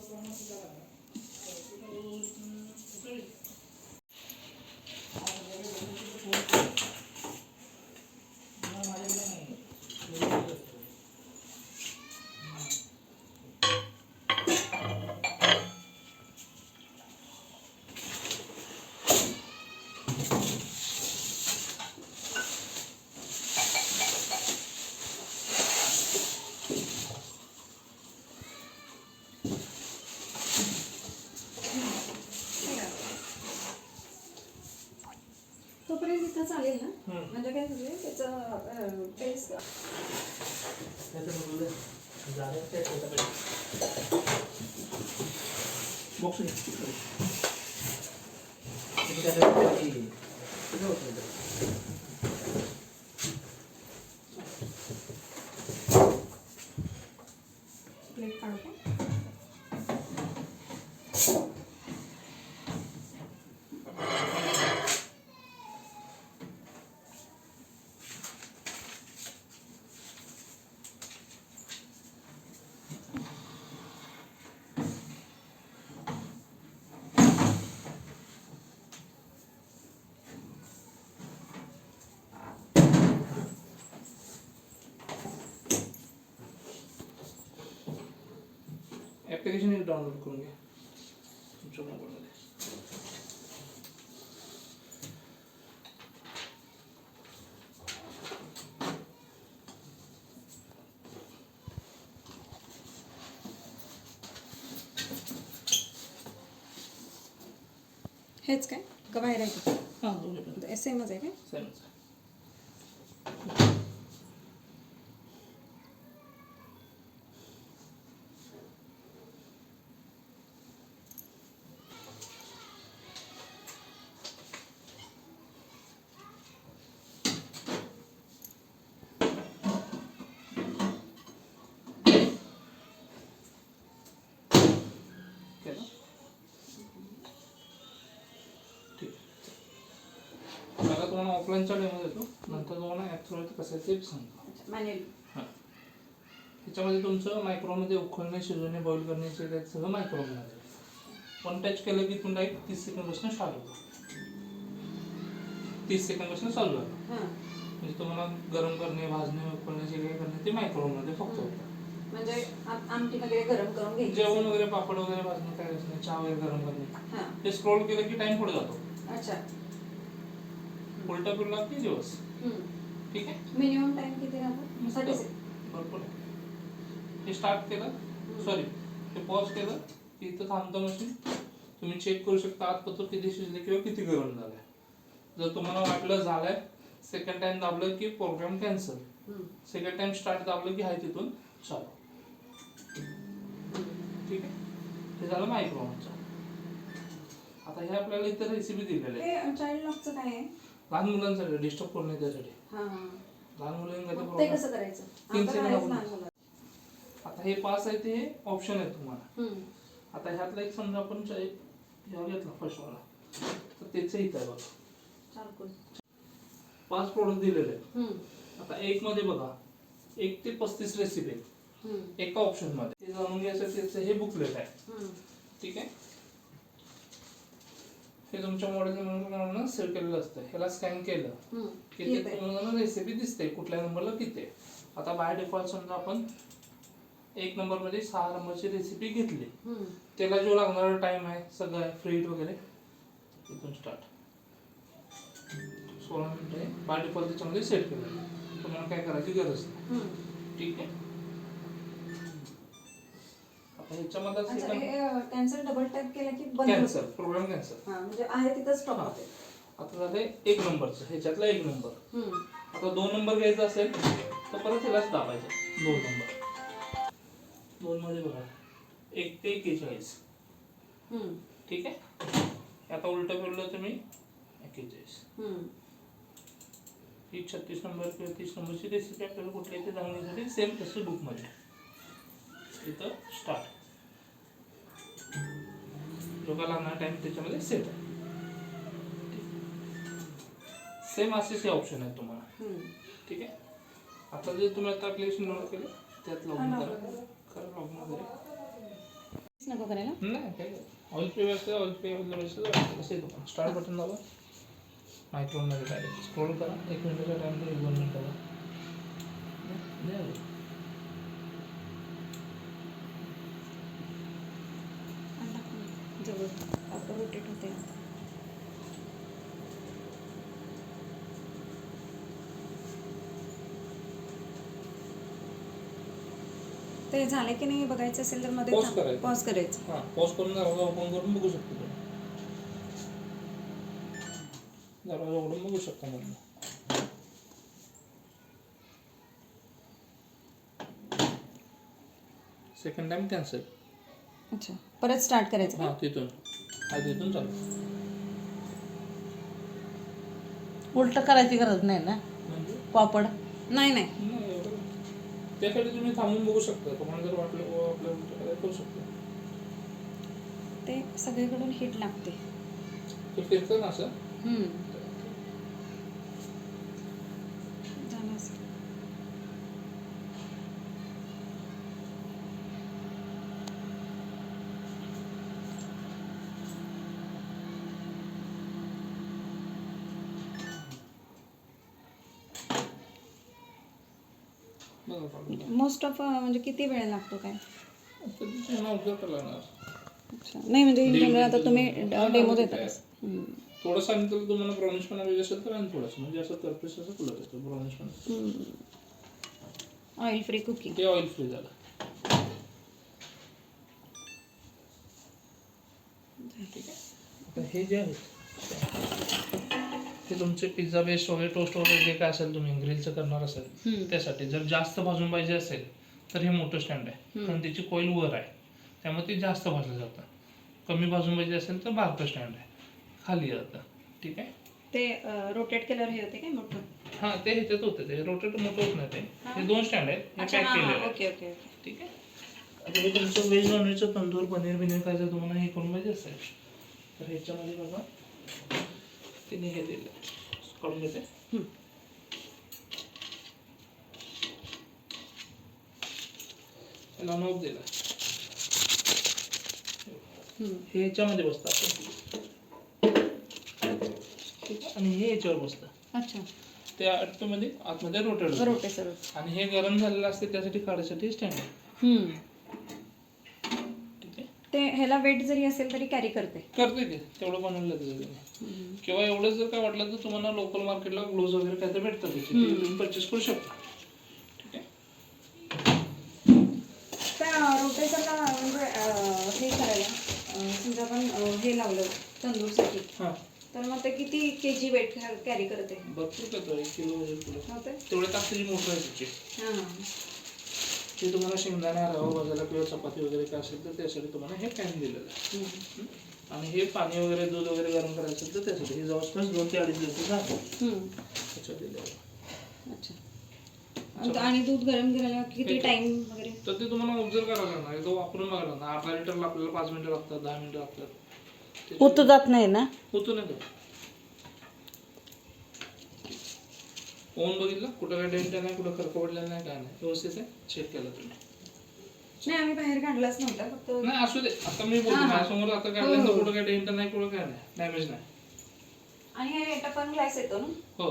Thank you. तोपर्यंत इथं चालेल ना? म्हणजे काय झालं त्याचं टेस्ट बॉक्स ॲप्लिकेशन एक डाउनलोड करून घ्या तुमच्या मोबाईलमध्ये हेच काय का बाहेर आहे हां दोन्ही पण का सेमच आहे काय सेमच तुम्हाला ऑफलाईनचा डेमो देतो नंतर तुम्हाला ॲक्च्युअली कसं ते सांगतो. हां. ह्याच्यामध्ये तुमचं मायक्रोमध्ये उकळणे शिजवणे बॉईल करणे काही सगळं मायक्रोमध्ये वन टच केलं की पुन्हा एक तीस सेकंडपासून स्टार्ट होतो. तीस सेकंडपासून चालू झालं. म्हणजे तुम्हाला गरम करणे भाजणे उकळणे जे काही करणे ते मायक्रोमध्ये फक्त होतं. म्हणजे आम- आमटी वगैरे गरम करून घ्यायची. जेवण वगैरे पापड वगैरे भाजणे काय चहा वगैरे गरम करणे. हां. ते स्क्रोल केलं की टाइम पुढे जातो. अच्छा. उलटा फिरला की दिवस. ठीक आहे? मिनिमम टाइम किती राहतो? साठी भरपूर. हे स्टार्ट केलं. सॉरी हे पॉज केलं. की इथं थांबतं मशीन तुम्ही चेक करू शकता आतपत्र किती शिजले किंवा किती गरम झालंय जर तुम्हाला वाटलं झालंय सेकंड टाइम दाबलं की program cancel second time start दाबलं की हाय तिथून चालू. ठीक आहे? हे झालं मायक्रोवनचं. आता हे आपल्याला इतर रेसिपी दिलेली आहे. चाइल्ड लॉकचं काय आहे? लहान मुलांसाठी डिस्टर्ब करू नये त्यासाठी. लहान मुलांना मग ते प्रॉब्लेम कसं करायचं? तीन आता सेकंद आपण- हे पास आहे ते ऑप्शन आहे तुम्हाला. हम्म. आता ह्यातला एक समजा आपण चा- घेतला फर्स्ट वाला. तर त्याचं इथं आहे बघा. पाच प्रोडक्ट दिलेले आहेत. हम्म. आता एक मध्ये बघा. एक ते पस्तीस रेसिपी आहेत हम्म. एका ऑप्शनमध्ये. ते जाणून घ्यायचं त्याचं हे बुकलेट आहे. हम्म. ठीक आहे? हे तुमच्या मॉडेल म्हणून सेव्ह केलेलं असतं ह्याला स्कॅन केलं. की ते. तुम्हाला रेसिपी दिसते कुठल्या नंबरला किती आता बाय डिफॉल्ट समजा आपण एक नंबरमध्ये सहा नंबरची रेसिपी घेतली. त्याला जो लागणारा टाइम आहे सगळं फ्रीट वगैरे इथून स्टार्ट सोळा मिनिटं बाय डिफॉल्ट त्याच्यामध्ये सेट केलं. तुम्हाला काय करायची गरज नाही. ठीक आहे आता ह्याच्यामध्ये अच्छा सेकंड हे कॅन्सल डबल टाईप केलं की बंद कॅन्सल प्रोग्राम कॅन्सल हा म्हणजे आहे तिथं स्टॉप. होते. आता झाले एक नंबरचं ह्याच्यातला एक नंबर. हम्म. आता दोन नंबर घ्यायचा असेल तर परत ह्यालाच दाबायचं. दोन नंबर. दोन मध्ये बघा एक ते एकेचाळीस हम्म. ठीक आहे? आता उलट फिरलं तुम्ही एक्केचाळीस. हम्म. ही छत्तीस नंबर किंवा तीस नंबरची रेसिपी आपल्याला कुठल्या इथे जाणून घ्यायसाठी सेम तसं बुकमध्ये इथं स्टार्ट जो का लागणार टाइम त्याच्यामध्ये सेट आहे. सेम असेच हे ऑप्शन आहे तुम्हाला. ठीक आहे? आता जे तुम्ही आता ॲप्लिकेशन डाउनलोड केले त्यात लॉग इन हा, करा. करा लॉग इन वगैरे नको करायला. नाही फ्री असते oil free available start button दाबा. मायक्रोनमध्ये डायरेक्ट स्क्रोल करा. एक मिनिटाचा टाइम दोन मिनिटाचा आपण रोटेट होते ते झाले की नाही बघायचं असेल तर मध्ये. पॉज करायचं. हां पॉज करून दरवाजा ओपन करून बघू शकतो तुम्ही. दरवाजा उघडून बघू शकता मधनं सेकंड टाइम कॅन्सल अच्छा. परत स्टार्ट करायचं हां तिथून. हा तिथून चालू. उलट करायची गरज नाही ना? म्हणजे? पापड नाही नाही. नाही एवढं त्यासाठी तुम्ही थांबून बघू शकता. तुम्हाला जर वाटलं बुवा आपल्या उलटं करू शकता. ते सगळीकडून हिट लागते. ते फिरतं ना असं? हम्म. झालं असं. बघा काढून. मोस्ट ऑफ म्हणजे किती वेळ लागतो काय. अच्छा. नाही म्हणजे इन जनरल आता देतो तुम्ही. डेमो देता आणि त्याला तुम्हाला ब्राउनिश पण हवी असेल तर आणि थोडंसं. म्हणजे असं कर्पेस असं कलर येतो ब्राउनिश पण ऑइल फ्री कुकिंग ते ऑइल फ्री झालं ठीक आहे. आता हे जे आहेत ते तुमचे पिझ्झा बेस वगैरे टोस्ट वगैरे जे काय असेल तुम्ही ग्रिलचं करणार असेल त्यासाठी. जर जास्त भाजून पाहिजे असेल तर हे मोठं स्टँड आहे. कारण त्याची कोईल वर आहे. त्यामुळे ते जास्त भाजलं जातं. कमी भाजून पाहिजे असेल तर बारकं स्टँड आहे. खाली जातं ठीक आहे? ते रोटेट केल्यावर हे होते काय मोठं? हां ते ह्याच्यात होतं. ते रोटेट मोठं होत नाही ते. हे. दोन स्टँड आहेत. अच्छा पॅक केलेले आहेत ओके ओके ओके. ठीक आहे? आता हे तुमचं व्हेज नॉनव्हेजचं तंदूर पनीर बिनीर काय जर तुम्हाला हे करून पाहिजे असेल तर ह्याच्यामध्ये बघा. तिने हे दिलं काढून घेते. त्याला नोब दिला. हे ह्याच्यामध्ये बसतं आपण? आणि हे याच्यावर बसतं अच्छा ते ऑटोमध्ये आतमध्ये रोटेट होतं रोटे सर आणि हे गरम झालेलं असते त्यासाठी काढायसाठी स्टँड आहे हम्म. ठीक आहे ते ह्याला वेट जरी असेल तरी कॅरी करते. करते ते तेवढं बनवलं किंवा एवढं जर काय वाटलं तर तुम्हाला लोकल मार्केटला ग्लोव्ज वगैरे काय तर भेटतात त्याचे. परचेस करू शकता. अं, हे करायला समजा आपण हे लावलं तंदूरसाठी हां. तर मग ते किती के जी वेट कॅरी करते? भरपूर करतो एक किलो तेवढे ताकदीची मोटर आहे त्याची. हां. ते तुम्हाला शेंगदाणा रवा भाजायला किंवा चपाती वगैरे काय असेल तर त्यासाठी तुम्हाला हे पॅन दिलेलं आहे. आणि हे पाणी वगैरे दूध वगैरे गरम करायचं असेल तर त्यासाठी हे जवळपास दोन ते अडीच लिटर जातं आणि- आणि दूध गरम करायला किती टाइम वगैरे? तर ते तुम्हाला ऑब्झर्व करायला लागणार. तो वापरून बघायला लागणार. अर्धा लिटरला आपल्याला पाच मिनिटं लागतात दहा मिनिटं लागतात. उतू जात नाही ना? होतो नाही ओन बघितलं कुठं काय डेंट नाही कुठं खरं पडलेलं नाही काय नाही. व्यवस्थित आहे. चेक केलं तुम्ही. नाही आम्ही बाहेर काढलाच नव्हता फक्त नाही असू दे. आता मी बोलतो माझ्यासमोर आता काढलं तर कुठं काय डेंट नाही कुठं काय नाही. डॅमेज नाही. आणि हे टफन ग्लास येतो ना? हो.